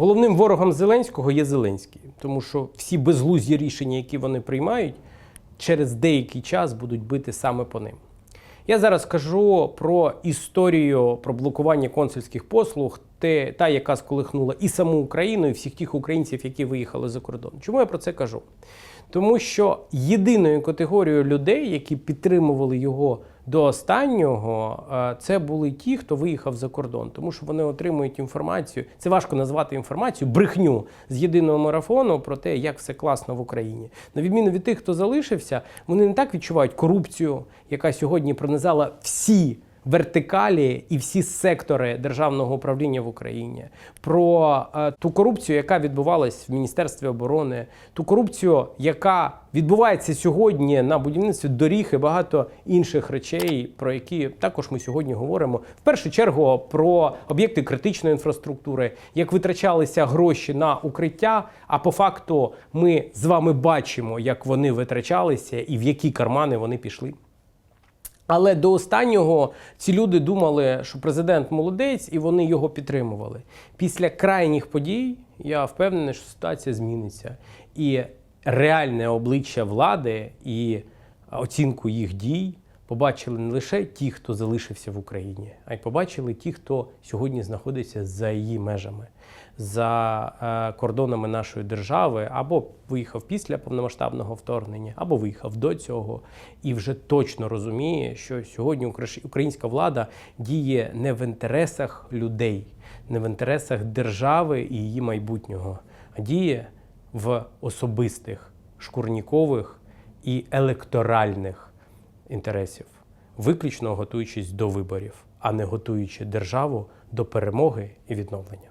Головним ворогом Зеленського є Зеленський, тому що всі безглузді рішення, які вони приймають, через деякий час будуть бити саме по ним. Я зараз скажу про історію про блокування консульських послуг, те, та, яка сколихнула і саму Україну, і всіх тих українців, які виїхали за кордон. Чому я про це кажу? Тому що єдиною категорією людей, які підтримували його до останнього, е, це були ті, хто виїхав за кордон, тому що вони отримують інформацію. Це важко назвати інформацію, брехню з єдиного марафону про те, як все класно в Україні. На відміну від тих, хто залишився, вони не так відчувають корупцію, яка сьогодні пронизала всі вертикалі і всі сектори державного управління в Україні, про е, ту корупцію, яка відбувалась в Міністерстві оборони, ту корупцію, яка відбувається сьогодні на будівництві доріг і багато інших речей, про які також ми сьогодні говоримо. В першу чергу про об'єкти критичної інфраструктури, як витрачалися гроші на укриття. А по факту ми з вами бачимо, як вони витрачалися і в які кармани вони пішли. Але до останнього ці люди думали, що президент молодець, і вони його підтримували. Після крайніх подій я впевнений, що ситуація зміниться. І реальне обличчя влади і оцінку їх дій побачили не лише ті, хто залишився в Україні, а й побачили ті, хто сьогодні знаходиться за її межами, за е, кордонами нашої держави, або виїхав після повномасштабного вторгнення, або виїхав до цього, і вже точно розуміє, що сьогодні українська влада діє не в інтересах людей, не в інтересах держави і її майбутнього, а діє в особистих, шкурнікових і електоральних інтересів, виключно готуючись до виборів, а не готуючи державу до перемоги і відновлення.